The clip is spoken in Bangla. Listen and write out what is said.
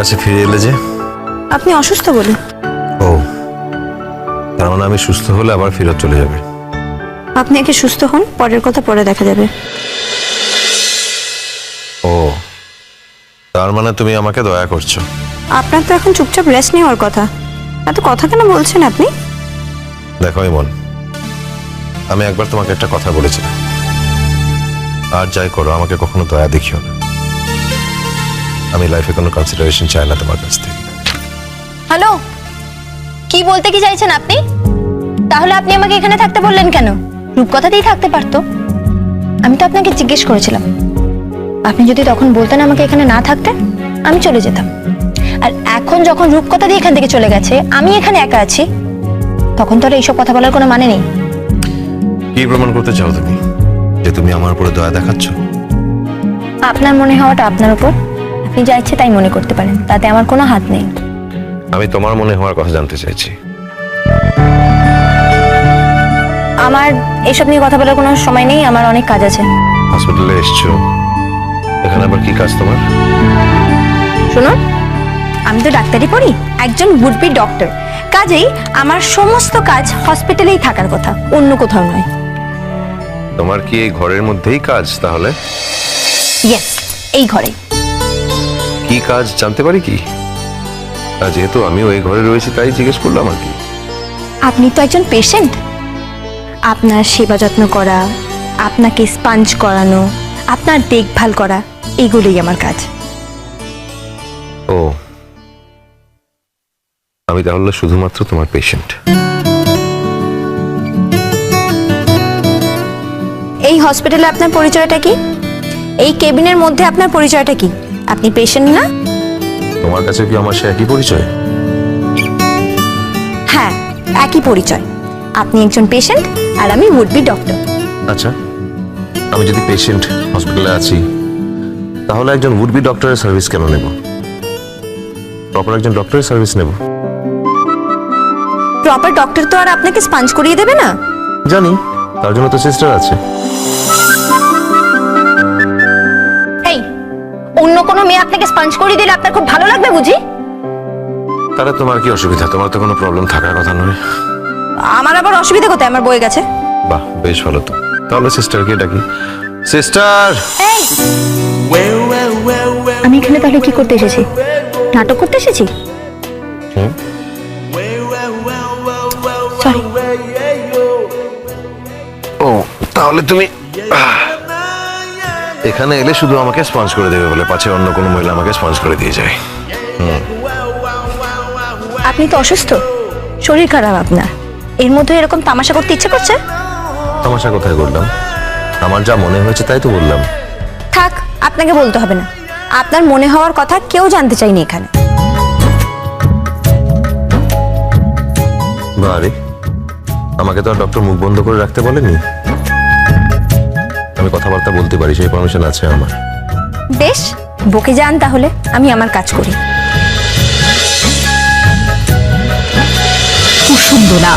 কাছে ফিরে এলে যে। আপনি অসুস্থ বলে ও তার মানে আমি সুস্থ হলে আবার ফেরত চলে যাবে। আপনি একে সুস্থ হন পরের কথা পরে দেখা যাবে। ও তার মানে তুমি আমাকে দয়া করছ। আপনার তো এখন চুপচাপ রেস্ট নেওয়ার কথা। এত কথা কেন বলছেন আপনি? দেখো ইমন আমি একবার তোমাকে একটা কথা বলেছিলাম। আর যাই করো আমাকে কখনো দয়া দেখিও না। আমি লাইফে কোনো কনসিডারেশন চাই না তোমার কাছ থেকে। হ্যালো কি বলতে কি চাইছেন আপনি? তাহলে আপনি আমাকে এখানে থাকতে বললেন কেন? রূপকথাতেই থাকতে পারতো। আমি তো আপনাকে জিজ্ঞেস করেছিলাম। আপনি যদি তখন বলতেন আমাকে এখানে না থাকতে আমি চলে যেতাম। আর এখন যখন রূপকথা দিয়ে এখান থেকে চলে গেছে আমি এখানে একা আছি তখন তো আর এইসব কথা বলার কোনো মানে নেই। কি প্রমাণ করতে চাও তুমি? যে তুমি আমার উপরে দয়া দেখাচ্ছ? আপনার মনে হওয়াটা আপনার উপর। আপনি যা ইচ্ছে তাই মনে করতে পারেন তাতে আমার কোনো হাত নেই। আমি তোমার মনে হওয়ার কথা জানতে চাইছি। আমার এসব নিয়ে কথা বলার কোনো সময় নেই আমার অনেক কাজ আছে। হসপিটালে এসছো। এখানে আবার কি কাজ তোমার? শুনুন আমি তো ডাক্তারি পড়ি একজন উড বি ডক্টর কাজেই আমার সমস্ত কাজ হসপিটালেই থাকার কথা অন্য কোথাও নয়। তোমার কি এই ঘরের মধ্যেই কাজ তাহলে? ইয়েস এই ঘরে কি কাজ জানতে পারি কি? আর যেহেতু আমি ওই ঘরে রয়েছি তাই জিজ্ঞেস করলাম আর কি। আপনি তো একজন পেশেন্ট আপনার সেবা যত্ন করা আপনাকে স্পাঞ্জ করানো আপনার দেখভাল করা এগুলোই আমার কাজ। ও। আমি তাহলে শুধুমাত্র তোমার পেশেন্ট এই হসপিটালে আপনার পরিচয়টা কি? এই কেবিনের মধ্যে আপনার পরিচয়টা কি? আপনি পেশেন্ট না? তোমার কাছে কি আমার সে একই পরিচয়? হ্যাঁ একই পরিচয়। আপনি একজন পেশেন্ট আর আমি উড বি ডক্টর আচ্ছা আমি যদি পেশেন্ট হসপিটালে আছি তাহলে একজন উড বি ডক্টরের সার্ভিস কেন নেব? প্রপার একজন ডক্টরের সার্ভিস নেব? প্রপার ডক্টর তো আর আপনাকে স্পঞ্জ করিয়ে দেবে না? জানি তার জন্য তো সিস্টার আছে। অন্য কোনো মেয়ে আপনাকে স্পঞ্জ করে দিলে আপনার খুব ভালো লাগবে বুঝি? তাহলে তোমার কি অসুবিধা? তোমার তো কোনো প্রবলেম থাকার কথা নয়। আমার আবার অসুবিধা কোথায়? আমার বয়ে গেছে। বাহ বেশ ভালো তো। তাহলে সিস্টারকে ডাকি। সিস্টার আমি এখানে তাহলে কি করতে এসেছি? নাটক করতে এসেছি? ও তাহলে তুমি আহ, এখানে এলে শুধু আমাকে স্পঞ্জ করে দেবে বলে পাছে অন্য কোনো মহিলা আমাকে স্পঞ্জ করে দিয়ে যায়। আপনি তো অসুস্থ। শরীর খারাপ আপনার। এর মধ্যে এরকম তামাশা করতে ইচ্ছে করছে? তামাশা কোথায় করলাম? আমার যা মনে হয়েছে তাই তো বললাম। থাক আপনাকে বলতে হবে না। আপনার মনে হওয়ার কথা কেউ জানতে চাইনি এখানে। বারে আমাকে তো আর ডক্টর মুখ বন্ধ করে রাখতে বলেনি? আমি কথাবার্তা বলতে পারি সেই পারমিশন আছে আমার। বেশ বকে যান তাহলে আমি আমার কাজ করি। কুসুন্দনা